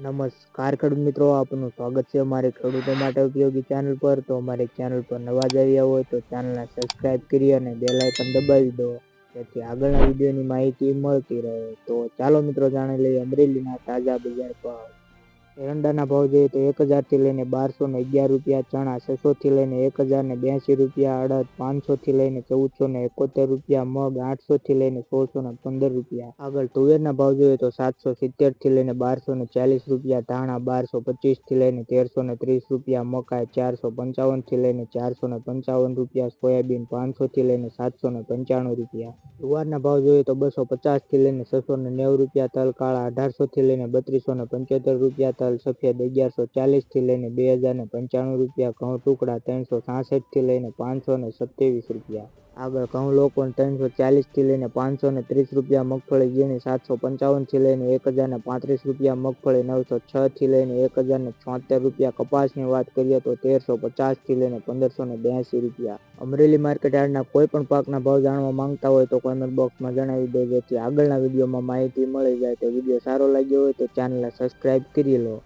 નમસ્કાર ખેડૂત મિત્રો, આપનું સ્વાગત છે અમારી ખેડૂતો માટે ઉપયોગી ચેનલ પર. તો અમારી ચેનલ પર નવા જ આવ્યા હોય તો ચેનલને સબસ્ક્રાઈબ કરી અને બેલ આઇકન દબાવી દો. જેથી આગળના વિડીયોની માહિતી મળતી રહે. તો ચાલો મિત્રો, જાણી લઈએ અમરેલીના તાજા બજાર ભાવ. એરંડાના ભાવ જોઈએ તો એક હજારથી લઈને બારસો ને અગિયાર રૂપિયા, ચણા છસોથી લઈને એક હજાર ને બ્યાસી રૂપિયા, અડદ પાંચસોથી લઈને ચૌદસો ને એકોતેર રૂપિયા, મગ આઠસોથી લઈને સોળસો ને પંદર રૂપિયા. આગળ તુવેરના ભાવ જોઈએ તો સાતસો સિત્તેરથી લઈને બારસો ને ચાલીસ રૂપિયા, ધાણા બારસો પચીસથી લઈને તેરસો ને ત્રીસ રૂપિયા, મકાઈ ચારસો પંચાવનથી લઈને ચારસો ને પંચાવન રૂપિયા, સોયાબીન પાંચસોથી લઈને સાતસો ને પંચાણું રૂપિયા. જુવારના ભાવ જોઈએ તો બસો પચાસથી લઈને છસો ને નેવું રૂપિયા, તલ કાળા અઢારસોથી લઈને બત્રીસો ને પંચોતેર રૂપિયા તલ સફેદ અગિયારસો ચાલીસથી લઈને બે હજાર ને પંચાણું રૂપિયા ઘઉં ટુકડા ત્રણસો સાસઠથી લઈને પાંચસો ને સત્યાવીસ રૂપિયા. આગળ ઘઉં લોકોને ત્રણસો ચાલીસથી લઈને પાંચસો ને ત્રીસ રૂપિયા મગફળી ઝીણી સાતસો પંચાવનથી લઈને એક હજારને પાંત્રીસ રૂપિયા મગફળી, નવસો છથી લઈને એક હજારને છોતેર રૂપિયા કપાસની વાત કરીએ તો તેરસો પચાસથી લઈને પંદરસો ને બ્યાસી રૂપિયા. અમરેલી માર્કેટ યાર્ડના કોઈ પણ પાકના ભાવ જાણવા માંગતા હોય તો કોમેન્ટ બોક્સમાં જણાવી દે જેથી આગળના વિડીયોમાં માહિતી મળી જાય, તો વીડિયો સારો લાગ્યો હોય તો ચેનલને સબસ્ક્રાઇબ કરી લો.